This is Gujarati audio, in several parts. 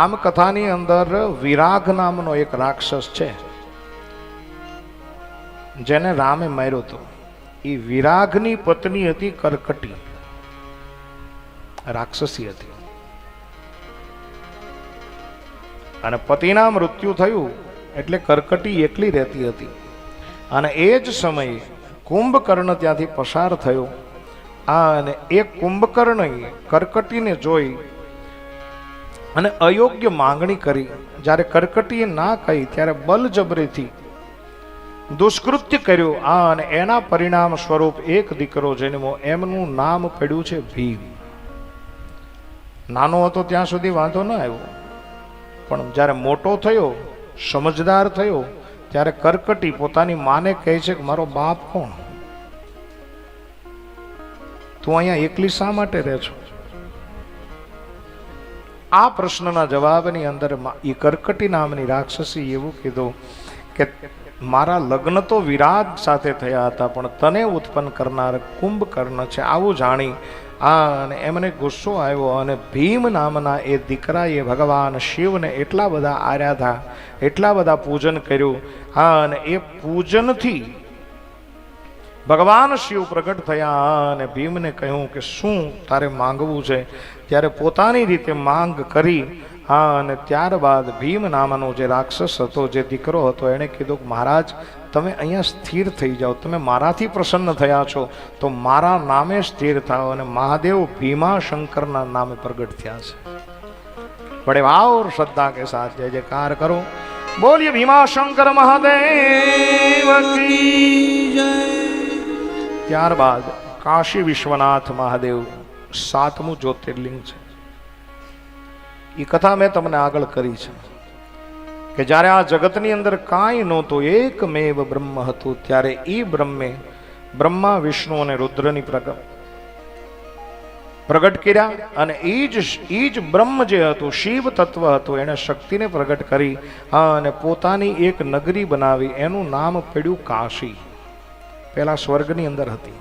રામકથાની અંદર વિરાગ નામનો એક રાક્ષસ છે. જેને રામે માર્યો હતો. એ વિરાગની પત્ની હતી કરકટી. રાક્ષસી હતી. અને પતિના મૃત્યુ થયું એટલે કરકટી એકલી રહેતી હતી. અને એ જ સમયે કુંભકર્ણ ત્યાંથી પસાર થયો. આ અને એ કુંભકર્ણએ કરકટીને જોઈ અને અયોગ્ય માંગણી કરી. જ્યારે કરકટીએ ના કહી, ત્યારે બલજબરીથી દુષ્કૃત્ય કર્યું. આ અને એના પરિણામ સ્વરૂપ એક દીકરો જન્મો એમનું નામ પડ્યું છે ભીમ. નાનો હતો ત્યાં સુધી વાંધો ન આવ્યો. પણ જ્યારે મોટો થયો, સમજદાર થયો, ત્યારે કરકટી પોતાની માને કહે છે કે, મારો બાપ કોણ? તું અહીંયા એકલી શા માટે રહે છો? આ પ્રશ્નના જવાબની અંદર એ કરકટી નામની રાક્ષસી એવું કીધું કે મારા લગ્ન તો વિરાગ સાથે થયા હતા, પણ તને ઉત્પન્ન કરનાર કુંભકર્ણ છે, આવું જાણી. આ અને એમને ગુસ્સો આવ્યો અને ભીમ નામના એ દીકરાએ ભગવાન શિવને એટલા બધા આરાધા, એટલા બધા પૂજન કર્યું. હા અને એ પૂજનથી ભગવાન શિવ પ્રગટ થયા અને ભીમને કહ્યું કે શું તારે માંગવું છે? ત્યારે પોતાની રીતે માંગ કરી, હા, અને ત્યારબાદ ભીમ નામનો જે રાક્ષસ હતો, જે દીકરો હતો, એણે કીધું કે મહારાજ, તમે અહીંયા સ્થિર થઈ જાઓ. તમે મારાથી પ્રસન્ન થયા છો. તો મારા નામે સ્થિર થાઓ અને મહાદેવ ભીમાશંકરના નામે પ્રગટ થયા છે. બડે વાવ શ્રદ્ધા કે સાથ જય જયકાર કરો. બોલીએ ભીમાશંકર મહાદેવ જય. ત્યારબાદ કાશી વિશ્વનાથ મહાદેવ સાતમું જ્યોતિર્લિંગ છે. એ કથા મેં તમને આગળ કરી છે કે જ્યારે આ જગતની અંદર કાંઈ નહોતું, એકમેવ બ્રહ્મ હતું, ત્યારે એ બ્રહ્મે બ્રહ્મા, વિષ્ણુ અને રુદ્રની પ્રગટ પ્રગટ કર્યા અને એ જ એ જ બ્રહ્મ જે હતું, શિવ તત્વ હતું, એણે શક્તિને પ્રગટ કરી અને પોતાની એક નગરી બનાવી, એનું નામ પડ્યું કાશી. પહેલા સ્વર્ગની અંદર હતી.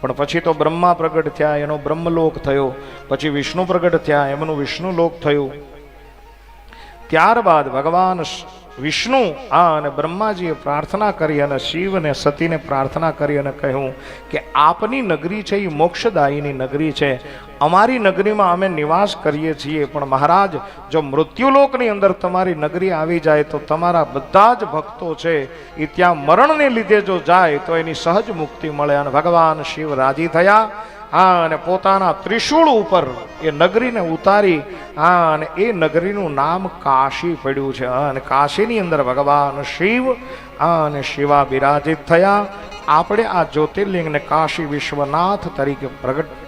પણ પછી તો બ્રહ્મા પ્રગટ થયા, એનો બ્રહ્મલોક થયો. પછી વિષ્ણુ પ્રગટ થયા, એમનું વિષ્ણુલોક થયું. ત્યારબાદ ભગવાન વિષ્ણુ આ અને બ્રહ્માજીએ પ્રાર્થના કરી અને શિવ અને સતીને પ્રાર્થના કરી અને કહ્યું કે આપની નગરી છે એ મોક્ષદાયીની નગરી છે. અમારી નગરીમાં અમે નિવાસ કરીએ છીએ પણ મહારાજ જો મૃત્યુલોકની અંદર તમારી નગરી આવી જાય તો તમારા બધા જ ભક્તો છે એ ત્યાં મરણને લીધે જો જાય તો એની સહજ મુક્તિ મળે. અને ભગવાન શિવ રાજી થયા. હા અને પોતાના ત્રિશૂળ ઉપર એ નગરીને ઉતારી હા અને એ નગરીનું નામ કાશી પડ્યું છે. હા, અને કાશીની અંદર ભગવાન શિવ હા અને શિવા બિરાજિત થયા. આપણે આ જ્યોતિર્લિંગને કાશી વિશ્વનાથ તરીકે પ્રગટ